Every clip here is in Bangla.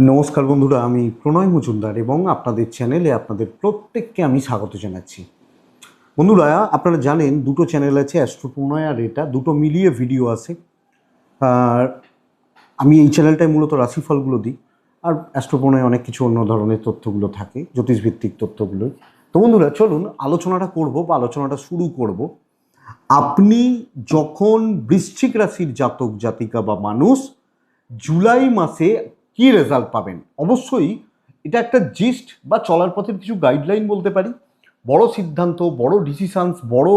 নমস্কার বন্ধুরা, আমি প্রণয় মজুমদার এবং আপনাদের চ্যানেলে আপনাদের প্রত্যেককে আমি স্বাগত জানাচ্ছি। বন্ধুরা, আপনারা জানেন দুটো চ্যানেল আছে, অ্যাস্ট্রো প্রণয় আর এটা, দুটো মিলিয়ে ভিডিও আছে। আর আমি এই চ্যানেলটায় মূলত রাশিফলগুলো দিই, আর অ্যাস্ট্রো প্রণয় অনেক কিছু অন্য ধরনের তথ্যগুলো থাকে, জ্যোতিষভিত্তিক তথ্যগুলোই। তো বন্ধুরা, চলুন আলোচনাটা করব বা আলোচনাটা শুরু করব। আপনি যখন বৃশ্চিক রাশির জাতক, জাতিকা বা মানুষ, জুলাই মাসে কি রেজাল্ট পাবেন? অবশ্যই এটা একটা জিস্ট বা চলার পথের কিছু গাইডলাইন বলতে পারি। বড় সিদ্ধান্ত, বড় ডিসিশানস বড়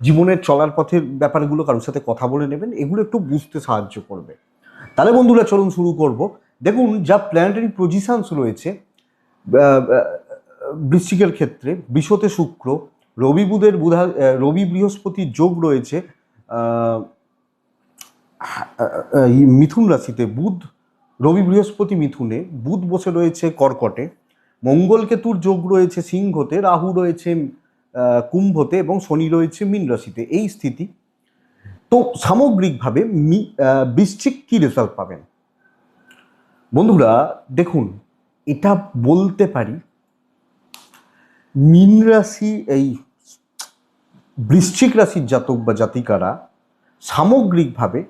জীবনের চলার পথের ব্যাপারগুলো কারোর সাথে কথা বলে নেবেন, এগুলো একটু বুঝতে সাহায্য করবে। তাহলে বন্ধুরা, চলুন শুরু করব। দেখুন, যা প্ল্যানেটারি পজিশনস রয়েছে বৃশ্চিকের ক্ষেত্রে বিশ্বতে শুক্র, রবি বুধের বুধা রবি বৃহস্পতির যোগ রয়েছে মিথুন রাশিতে বুধ রবি বৃহস্পতি মিথুনে, বুধ বসে রয়েছে কর্কটে, মঙ্গল কেতুর যোগ রয়েছে সিংহতে, রাহু রয়েছে কুম্ভতে এবং শনি রয়েছে মীন রাশিতে। এই স্থিতি। তো সামগ্রিকভাবে বৃশ্চিক কী রেজাল্ট পাবেন? বন্ধুরা, দেখুন, এটা বলতে পারি, মীন রাশি, এই বৃশ্চিক রাশির জাতক বা জাতিকারা সামগ্রিকভাবে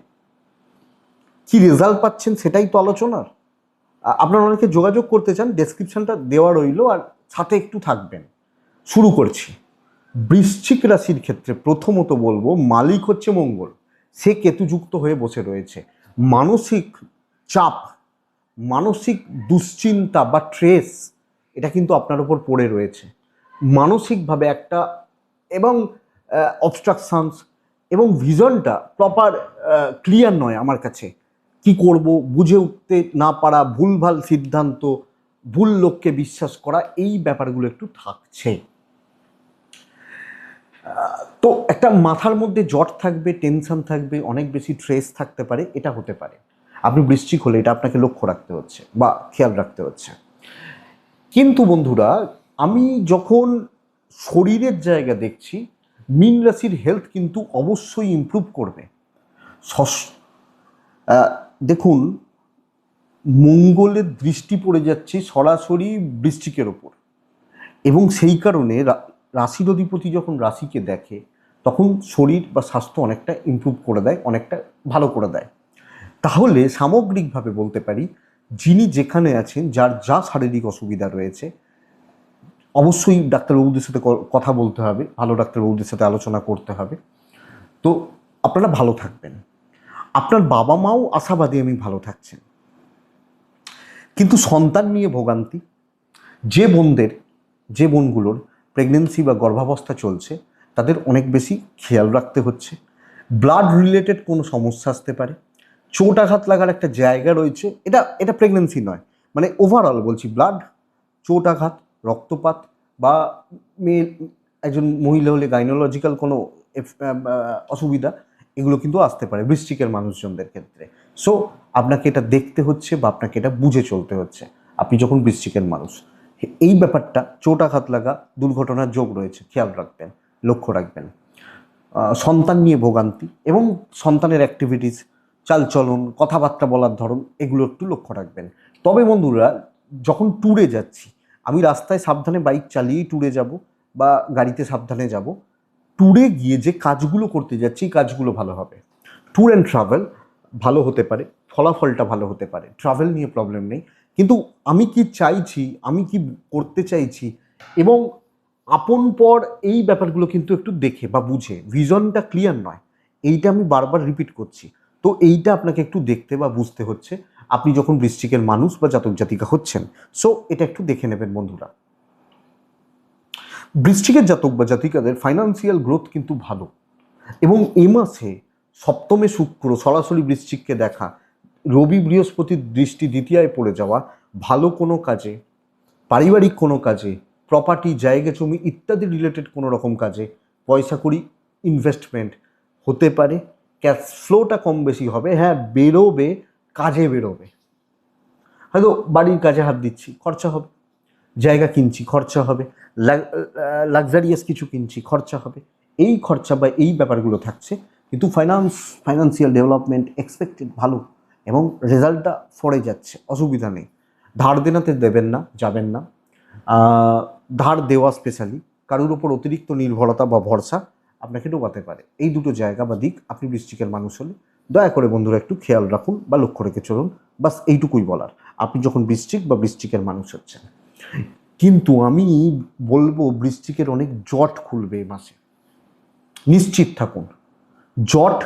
কি রেজাল্ট পাচ্ছেন সেটাই তো আলোচনার। আপনারা অনেকে যোগাযোগ করতে চান ডেসক্রিপশনটা দেওয়া রইল আর সাথে একটু থাকবেন। শুরু করছি। বৃশ্চিক রাশির ক্ষেত্রে প্রথমত বলব, মালিক হচ্ছে মঙ্গল। সে কেতুযুক্ত হয়ে বসে রয়েছে। মানসিক চাপ, মানসিক দুশ্চিন্তা বা ট্রেস এটা কিন্তু আপনার উপর পড়ে রয়েছে। মানসিকভাবে একটা এবং অবস্ট্রাকশানস এবং ভিশনটা প্রপার ক্লিয়ার নয় আমার কাছে। কি করব বুঝে উঠতে না পারা ভুলভাল সিদ্ধান্ত, ভুল লোককে বিশ্বাস করা, এই ব্যাপারগুলো একটু থাকছে। তো একটা মাথার মধ্যে জট থাকবে, টেনশন থাকবে, অনেক বেশি ট্রেস থাকতে পারে, এটা হতে পারে। আপনি বৃশ্চিক হলে এটা আপনাকে লক্ষ্য রাখতে হচ্ছে বা খেয়াল রাখতে হচ্ছে। কিন্তু বন্ধুরা, আমি যখন শরীরের জায়গা দেখছি, মীন রাশির হেলথ কিন্তু অবশ্যই ইমপ্রুভ করবে। দেখুন, মঙ্গলের দৃষ্টি পড়ে যাচ্ছে সরাসরি বৃষ্টিকের ওপর। এবং সেই কারণে রাশির অধিপতি যখন রাশিকে দেখে, তখন শরীর বা স্বাস্থ্য অনেকটা ইমপ্রুভ করে দেয়, অনেকটা ভালো করে দেয়। তাহলে সামগ্রিকভাবে বলতে পারি, যিনি যেখানে আছেন, যার যা শারীরিক অসুবিধা রয়েছে, অবশ্যই ডাক্তারবাবুদের সাথে কথা বলতে হবে, ভালো ডাক্তারবাবুদের সাথে আলোচনা করতে হবে। তো আপনারা ভালো থাকবেন। আপনার বাবা মাও আশাবাদী আমি ভালো থাকছেন। কিন্তু সন্তান নিয়ে ভোগান্তি, যে বোনদের, যে বোনগুলোর প্রেগনেন্সি বা গর্ভাবস্থা চলছে, তাদের অনেক বেশি খেয়াল রাখতে হচ্ছে। ব্লাড রিলেটেড কোনো সমস্যা আসতে পারে। চোট আঘাত লাগার একটা জায়গা রয়েছে। এটা এটা প্রেগনেন্সি নয়। মানে ওভারঅল বলছি ব্লাড চোট আঘাত, রক্তপাত বা মেয়ে, একজন মহিলা হলে গাইনোলজিক্যাল কোনো অসুবিধা এগুলো কিন্তু আসতে পারে বৃশ্চিকের মানুষজনদের ক্ষেত্রে। সো আপনাকে এটা দেখতে হচ্ছে বা আপনাকে এটা বুঝে চলতে হচ্ছে। আপনি যখন বৃশ্চিকের মানুষ, এই ব্যাপারটা চোট আঘাত লাগা দুর্ঘটনার যোগ রয়েছে, খেয়াল রাখবেন, লক্ষ্য রাখবেন। সন্তান নিয়ে ভোগান্তি এবং সন্তানের অ্যাক্টিভিটিস চালচলন, কথাবার্তা বলার ধরন, এগুলো একটু লক্ষ্য রাখবেন। তবে বন্ধুরা, যখন ট্যুরে যাচ্ছি, আমি রাস্তায় সাবধানে বাইক চালিয়েই ট্যুরে যাব বা গাড়িতে সাবধানে যাব। ট্যুরে গিয়ে যে কাজগুলো করতে যাচ্ছি কাজগুলো ভালো হবে। ট্যুর অ্যান্ড ট্রাভেল ভালো হতে পারে, ফলাফলটা ভালো হতে পারে। ট্রাভেল নিয়ে প্রবলেম নেই। কিন্তু আমি কি চাইছি, আমি কি করতে চাইছি এবং আপন পর এই ব্যাপারগুলো কিন্তু একটু দেখে বা বুঝে ভিজনটা ক্লিয়ার নয়, এইটা আমি বারবার রিপিট করছি। তো এইটা আপনাকে একটু দেখতে বা বুঝতে হচ্ছে। আপনি যখন বৃশ্চিকের মানুষ বা জাতক জাতিকা হচ্ছেন সো এটা একটু দেখে নেবেন বন্ধুরা। বৃশ্চিকের জাতক বা জাতিকাদের ফাইন্যান্সিয়াল গ্রোথ কিন্তু ভালো। এবং এ মাসে সপ্তমে শুক্র সরাসরি বৃশ্চিককে দেখা, রবি বৃহস্পতির দৃষ্টি দ্বিতীয়ায় পড়ে যাওয়া, ভালো কোনো কাজে, পারিবারিক কোনো কাজে প্রপার্টি জায়গা, জমি ইত্যাদি রিলেটেড কোনো রকম কাজে পয়সা করি ইনভেস্টমেন্ট হতে পারে। ক্যাশ ফ্লোটা কম বেশি হবে হ্যাঁ বেরোবে, কাজে বেরোবে। হয়তো বাড়ির কাজে হাত দিচ্ছি, খরচা হবে। জায়গা কিনছি, খরচা হবে। লাক্সারিয়াস কিছু কিনছি, খরচা হবে। এই খরচা বা এই ব্যাপারগুলো থাকছে। কিন্তু ফাইন্যান্স ফাইন্যান্সিয়াল ডেভেলপমেন্ট এক্সপেক্টেড ভালো এবং রেজাল্টটা ফরে যাচ্ছে, অসুবিধা নেই। ধার দেনাতে দেবেন না, যাবেন না। ধার দেওয়া স্পেশালি কারোর ওপর অতিরিক্ত নির্ভরতা বা ভরসা আপনাকে ডোবাতে পারে। এই দুটো জায়গা বা দিক আপনি বৃশ্চিকের মানুষ হলে দয়া করে বন্ধুরা একটু খেয়াল রাখুন বা লক্ষ্য রেখে চলুন। বাস এইটুকুই বলার। আপনি যখন বৃশ্চিক বা বৃশ্চিকের মানুষ হচ্ছেন। কিন্তু আমি বলব বৃশ্চিকের অনেক জট খুলবে এই মাসে। নিশ্চিত থাকুন, জট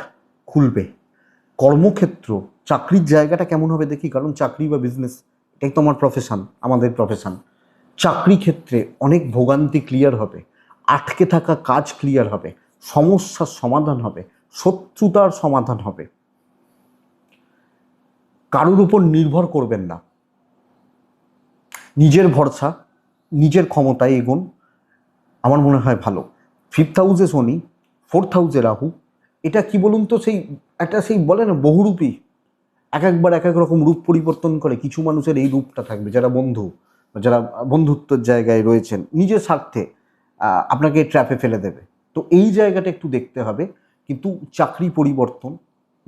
খুলবে। কর্মক্ষেত্র, চাকরির জায়গাটা কেমন হবে দেখি, কারণ চাকরি বা বিজনেস এটাই তো আমার প্রফেশন আমাদের প্রফেশন চাকরি ক্ষেত্রে অনেক ভোগান্তি ক্লিয়ার হবে, আটকে থাকা কাজ ক্লিয়ার হবে, সমস্যার সমাধান হবে, শত্রুতার সমাধান হবে। কারোর উপর নির্ভর করবেন না। নিজের ভরসা, নিজের ক্ষমতায় এগোন। আমার মনে হয় ভালো। ফিফথ হাউসে শনি ফোর্থ হাউসে রাহু। এটা কি বলুন তো সেই, একটা সেই বলে না, বহুরূপী। এক একবার এক এক রকম রূপ পরিবর্তন করে কিছু মানুষের এই রূপটা থাকবে, যারা বন্ধু যারা বন্ধুত্বের জায়গায় রয়েছেন, নিজের স্বার্থে আপনাকে ট্র্যাপে ফেলে দেবে। তো এই জায়গাটা একটু দেখতে হবে। কিন্তু চাকরি পরিবর্তন,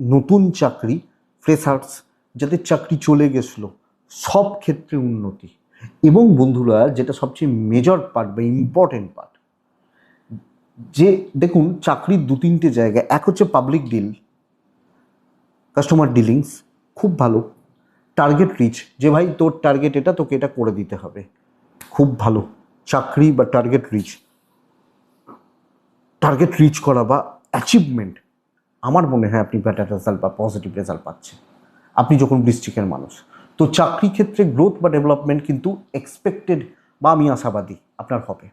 নতুন চাকরি ফ্রেশার্স যাদের চাকরি চলে গেছিল, সব ক্ষেত্রে উন্নতি। এবং বন্ধুরা, যেটা সবচেয়ে মেজর পার্ট বা ইম্পর্টেন্ট পার্ট যে দেখুন, চাকরির দু তিনটে জায়গা, এক হচ্ছে পাবলিক ডিল কাস্টমার ডিলিংস খুব ভালো টার্গেট রিচ যে ভাই তোর টার্গেট এটা, তোকে এটা করে দিতে হবে, খুব ভালো, চাকরি বা টার্গেট রিচ টার্গেট রিচ করা বা অ্যাচিভমেন্ট আমার মনে হয় আপনি ব্যাটার রেজাল্ট বা পজিটিভ রেজাল্ট পাচ্ছেন, আপনি যখন ডিস্ট্রিক্টের মানুষ। তো চাকরি ক্ষেত্রে গ্রোথ বা ডেভেলপমেন্ট কিন্তু এক্সপেক্টেড বা আমি আশাবাদী আপনার হবে।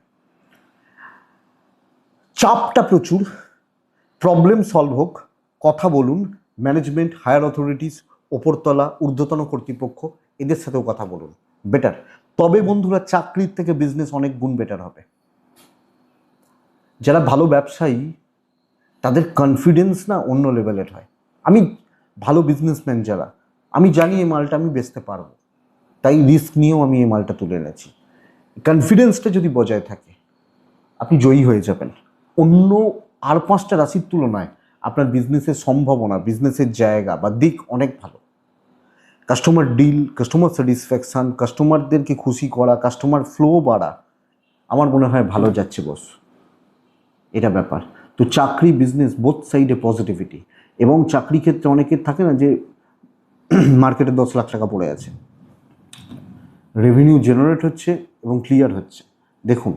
চাপটা প্রচুর প্রবলেম সলভ হোক, কথা বলুন ম্যানেজমেন্ট হায়ার অথরিটিস ওপরতলা ঊর্ধ্বতন কর্তৃপক্ষ, এদের সাথেও কথা বলুন বেটার তবে বন্ধুরা, চাকরির থেকে বিজনেস অনেক গুণ বেটার হবে। যারা ভালো ব্যবসায়ী, তাদের কনফিডেন্স না অন্য লেভেলের হয়। আমি ভালো বিজনেসম্যান যারা আমি জানি এই মালটা আমি বেচতে পারব। তাই রিস্ক নিয়েও আমি এই মালটা তুলে এনেছি। কনফিডেন্সটা যদি বজায় থাকে, আপনি জয়ী হয়ে যাবেন। অন্য আর পাঁচটা রাশির তুলনায় আপনার বিজনেসের সম্ভাবনা বিজনেসের জায়গা বা দিক অনেক ভালো। কাস্টমার ডিল কাস্টমার স্যাটিসফ্যাকশান কাস্টমারদেরকে খুশি করা কাস্টমার ফ্লো বাড়া, আমার মনে হয় ভালো যাচ্ছে বস এটা ব্যাপার। তো চাকরি বিজনেস বোথ সাইডে পজিটিভিটি এবং চাকরি ক্ষেত্রে অনেকের থাকে না যে মার্কেটে দশ লাখ টাকা পড়ে আছে। রেভিনিউ জেনারেট হচ্ছে এবং ক্লিয়ার হচ্ছে। দেখুন,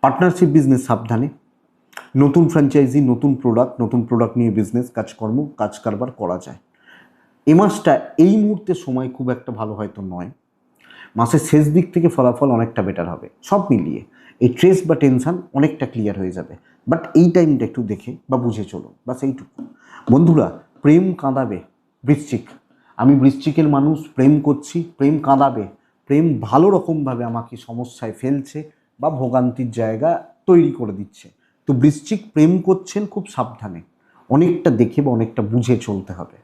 পার্টনারশিপ বিজনেস সাবধানে। নতুন ফ্র্যাঞ্চাইজি নতুন প্রোডাক্ট নতুন প্রোডাক্ট নিয়ে বিজনেস কাজকর্ম, কাজ কারবার করা যায়। এ মাসটা, এই মুহূর্তে সময় খুব একটা ভালো হয়তো নয়। মাসের শেষ দিক থেকে ফলাফল অনেকটা বেটার হবে। সব মিলিয়ে এই ট্রেস বা টেনশন অনেকটা ক্লিয়ার হয়ে যাবে। বাট এই টাইমটা একটু দেখে বা বুঝে চলুন। বাস এইটুকু। বন্ধুরা, প্রেম কাঁদাবে, বৃশ্চিক। আমি বৃশ্চিকের মানুষ, প্রেম করছি, প্রেম কাঁদাবে, প্রেম ভালো রকমভাবে আমাকে সমস্যায় ফেলছে বা ভোগান্তির জায়গা তৈরি করে দিচ্ছে। তো বৃশ্চিক প্রেম করছেন খুব সাবধানে। অনেকটা দেখে বা অনেকটা বুঝে চলতে হবে।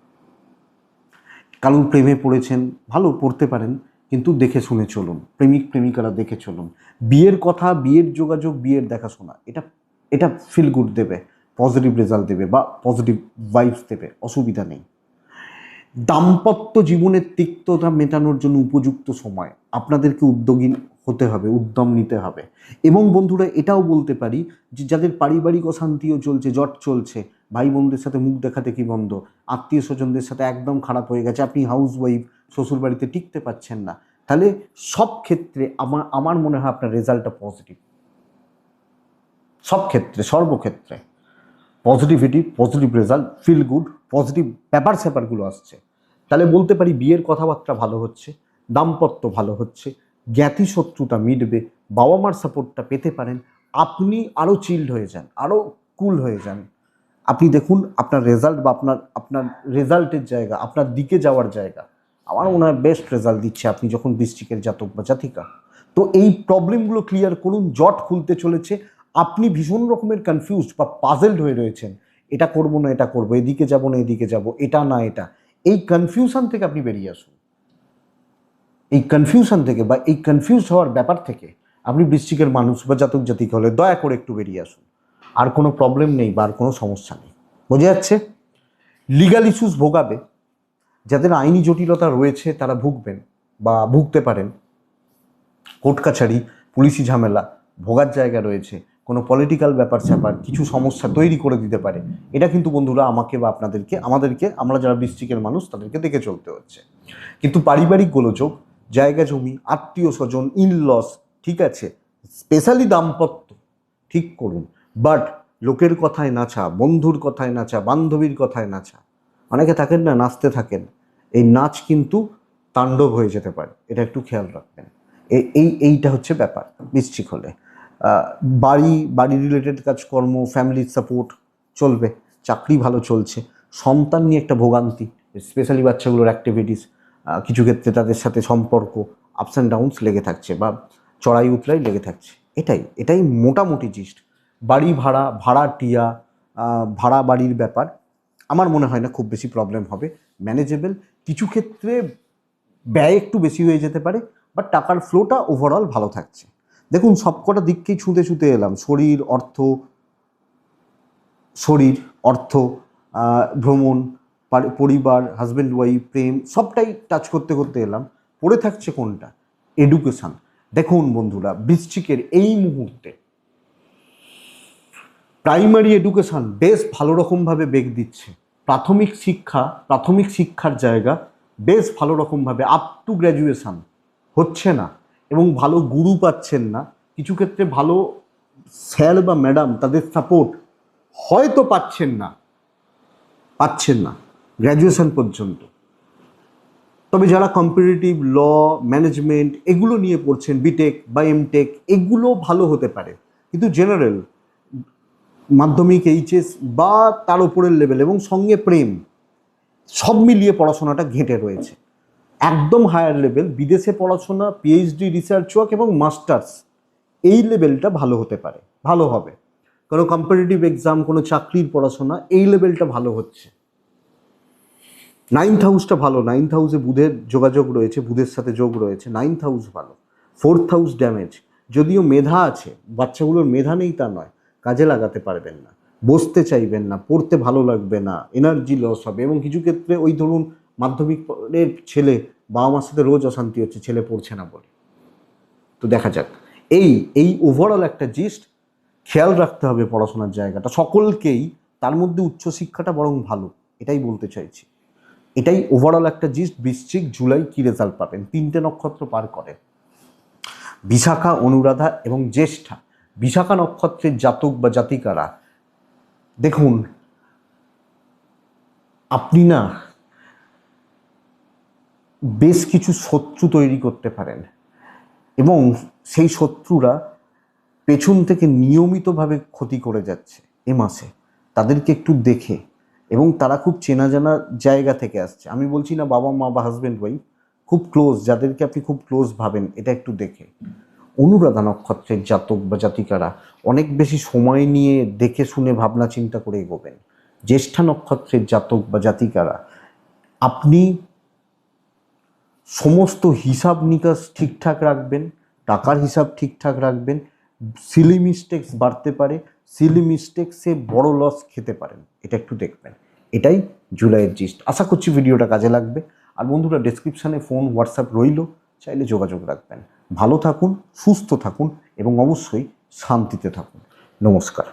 কারণ প্রেমে পড়েছেন, ভালো পড়তে পারেন, কিন্তু দেখে শুনে চলুন, প্রেমিক, প্রেমিকারা দেখে চলুন। বিয়ের কথা, বিয়ের যোগাযোগ, বিয়ের দেখাশোনা, এটা এটা ফিল গুড দেবে পজিটিভ রেজাল্ট দেবে বা পজিটিভ ভাইবস দেবে, অসুবিধা নেই। দাম্পত্য জীবনের তিক্ততা মেটানোর জন্য উপযুক্ত সময়। আপনাদেরকে উদ্যোগী হতে হবে, উদ্যম নিতে হবে। এবং বন্ধুরা, এটাও বলতে পারি যে যাদের পারিবারিক অশান্তিও চলছে, জট চলছে ভাই বোনদের সাথে মুখ দেখাতে কি বন্ধ আত্মীয় স্বজনদের সাথে একদম খারাপ হয়ে গেছে, আপনি হাউস ওয়াইফ শ্বশুর বাড়িতে টিকতে পারছেন না, তাহলে সব ক্ষেত্রে আমার আমার মনে হয় আপনার রেজাল্টটা পজিটিভ সব ক্ষেত্রে, সর্বক্ষেত্রে। Positivity positive result feel good positive ব্যাপার স্যাপারগুলো আসছে। তাহলে বলতে পারি বিয়ের কথাবার্তা ভালো হচ্ছে, দাম্পত্য ভালো হচ্ছে, জ্ঞাতি শত্রুতা মিটবে, বাবা মার সাপোর্টটা পেতে পারেন, আপনি আরও চিল্ড হয়ে যান আরও কুল হয়ে যান। আপনি দেখুন আপনার রেজাল্ট বা আপনার আপনার রেজাল্টের জায়গা, আপনার দিকে যাওয়ার জায়গা, আমার হয় বেস্ট রেজাল্ট দিচ্ছে আপনি যখন ডিস্ট্রিক্টের জাতক বা জাতিকা। তো এই প্রবলেমগুলো ক্লিয়ার করুন, জট খুলতে চলেছে আপনি ভীষণ রকমের কনফিউজড বা পাজেলড হয়ে রয়েছেন। এটা করব না, এটা করব, এদিকে যাব না, এদিকে যাব, এটা না, এটা। এই কনফিউশন থেকে আপনি বেরিয়ে আসুন। এই কনফিউশন থেকে বা এই কনফিউজ হওয়ার ব্যাপার থেকে আপনি বৃশ্চিকের মানুষ বা জাতক জাতিক হলে দয়া করে একটু বেরিয়ে আসুন। আর কোনো প্রবলেম নেই বা আর কোনো সমস্যা নেই। বোঝা যাচ্ছে? লিগাল ইস্যুস ভোগাবে। যাদের আইনি জটিলতা রয়েছে, তারা ভুগবেন বা ভুগতে পারেন। কোর্ট কাছারি, পুলিশি ঝামেলা ভোগার জায়গা রয়েছে। কোনো পলিটিক্যাল ব্যাপার স্যাপার, কিছু সমস্যা তৈরি করে দিতে পারে, এটা কিন্তু বন্ধুরা আমাকে বা আপনাদেরকে, আমাদেরকে, আমরা যারা ডিস্ট্রিক্টের মানুষ, তাদেরকে দেখে চলতে হচ্ছে। কিন্তু পারিবারিক গোলযোগ, জায়গা জমি, আত্মীয় স্বজন ইনলস ঠিক আছে স্পেশালি দাম্পত্য, ঠিক করুন। বাট লোকের কথায় নাচা বন্ধুর কথায় নাচা বান্ধবীর কথায় নাচা অনেকে থাকেন না, নাচতে থাকেন, এই নাচ কিন্তু তাণ্ডব হয়ে যেতে পারে, এটা একটু খেয়াল রাখবেন। এই, এইটা হচ্ছে ব্যাপার বৃশ্চিক হলে। বাড়ি বাড়ি রিলেটেড কাজকর্ম ফ্যামিলির সাপোর্ট চলবে, চাকরি ভালো চলছে, সন্তান নিয়ে একটা ভোগান্তি স্পেশালি বাচ্চাগুলোর অ্যাক্টিভিটিস কিছু ক্ষেত্রে তাদের সাথে সম্পর্ক আপস অ্যান্ড ডাউনস লেগে থাকছে বা চড়াই উতরাই লেগে থাকছে। এটাই এটাই মোটামুটি জিস্ট বাড়ি ভাড়া ভাড়া টিয়া ভাড়া বাড়ির ব্যাপার, আমার মনে হয় না খুব বেশি প্রবলেম হবে। ম্যানেজেবল কিছু ক্ষেত্রে ব্যয় একটু বেশি হয়ে যেতে পারে বাট টাকার ফ্লোটা ওভারঅল ভালো থাকছে। দেখুন সবকটা দিককেই ছুঁতে ছুঁতে এলাম। শরীর, অর্থ শরীর, অর্থ ভ্রমণ পরিবার হাজব্যান্ড ওয়াইফ প্রেম, সবটাই টাচ করতে করতে এলাম। পড়ে থাকছে কোনটা? এডুকেশন দেখুন বন্ধুরা, বৃশ্চিকের এই মুহূর্তে প্রাইমারি এডুকেশন বেশ ভালো রকমভাবে বেগ দিচ্ছে। প্রাথমিক শিক্ষা, প্রাথমিক শিক্ষার জায়গা বেশ ভালো রকমভাবে আপ টু গ্র্যাজুয়েশান হচ্ছে না। এবং ভালো গুরু পাচ্ছেন না, কিছু ক্ষেত্রে ভালো স্যার বা ম্যাডাম তাদের সাপোর্ট হয়তো পাচ্ছেন না পাচ্ছেন না গ্র্যাজুয়েশন পর্যন্ত। তবে যারা কম্পিটিটিভ ল ম্যানেজমেন্ট এগুলো নিয়ে পড়ছেন বিটেক বা এমটেক এগুলো ভালো হতে পারে। কিন্তু জেনারেল মাধ্যমিক এইচএস বা তার উপরের লেভেল এবং সঙ্গে প্রেম, সব মিলিয়ে পড়াশোনাটা ঘেঁটে রয়েছে। একদম হায়ার লেভেল বিদেশে পড়াশোনা পিএইচডি রিসার্চ ওয়ার্ক এবং মাস্টার্স এই লেভেলটা ভালো হতে পারে, ভালো হবে। কোনো কম্পিটিটিভ এক্সাম কোনো চাকরির পড়াশোনা, এই লেভেলটা ভালো হচ্ছে। নাইন্থ হাউসটা ভালো নাইন্থ হাউসে বুধের যোগাযোগ রয়েছে, বুধের সাথে যোগ রয়েছে নাইন্থ হাউস ভালো। ফোর্থ হাউস ড্যামেজ যদিও মেধা আছে, বাচ্চাগুলোর মেধা নেই তা নয়, কাজে লাগাতে পারবেন না, বসতে চাইবেন না, পড়তে ভালো লাগবে না এনার্জি লস হবে এবং কিছু ক্ষেত্রে ওই ধরুন মাধ্যমিকের ছেলে বাবা মার সাথে রোজ অশান্তি হচ্ছে, ছেলে পড়ছে না বলে। তো দেখা যাক। এই এই ওভারঅল একটা জিস্ট খেয়াল রাখতে হবে পড়াশোনার জায়গাটা। সকলকেই তার মধ্যে উচ্চশিক্ষাটা বরং ভালো, এটাই বলতে চাইছি। এটাই ওভারঅল একটা জিস্ট বৃশ্চিক জুলাই কি রেজাল্ট পাবেন? তিনটে নক্ষত্র পার করে বিশাখা, অনুরাধা এবং জ্যেষ্ঠা। বিশাখা নক্ষত্রের জাতক বা জাতিকারা, দেখুন, আপনি না বেশ কিছু শত্রু তৈরি করতে পারেন। এবং সেই শত্রুরা পেছন থেকে নিয়মিতভাবে ক্ষতি করে যাচ্ছে এ মাসে। তাদেরকে একটু দেখে এবং তারা খুব চেনা জানা জায়গা থেকে আসছে। আমি বলছি না বাবা, মা বা হাজব্যান্ড ওয়াইফ খুব ক্লোজ যাদেরকে আপনি খুব ক্লোজ ভাবেন, এটা একটু দেখে। অনুরাধা নক্ষত্রের জাতক বা জাতিকারা অনেক বেশি সময় নিয়ে দেখে শুনে ভাবনা চিন্তা করে এগোবেন। জ্যেষ্ঠা নক্ষত্রের জাতক বা জাতিকারা, আপনি সমস্ত হিসাব নিকাশ ঠিকঠাক রাখবেন, টাকার হিসাব ঠিকঠাক রাখবেন সিলি মিস্টেক্স বাড়তে পারে সিলি মিস্টেক্সে বড় লস খেতে পারেন, এটা একটু দেখবেন। এটাই জুলাইয়ের জিস্ট আশা করছি ভিডিওটা কাজে লাগবে। আর বন্ধুরা ডেসক্রিপশানে ফোন হোয়াটসঅ্যাপ রইল, চাইলে যোগাযোগ রাখবেন। ভালো থাকুন, সুস্থ থাকুন, এবং অবশ্যই শান্তিতে থাকুন। নমস্কার।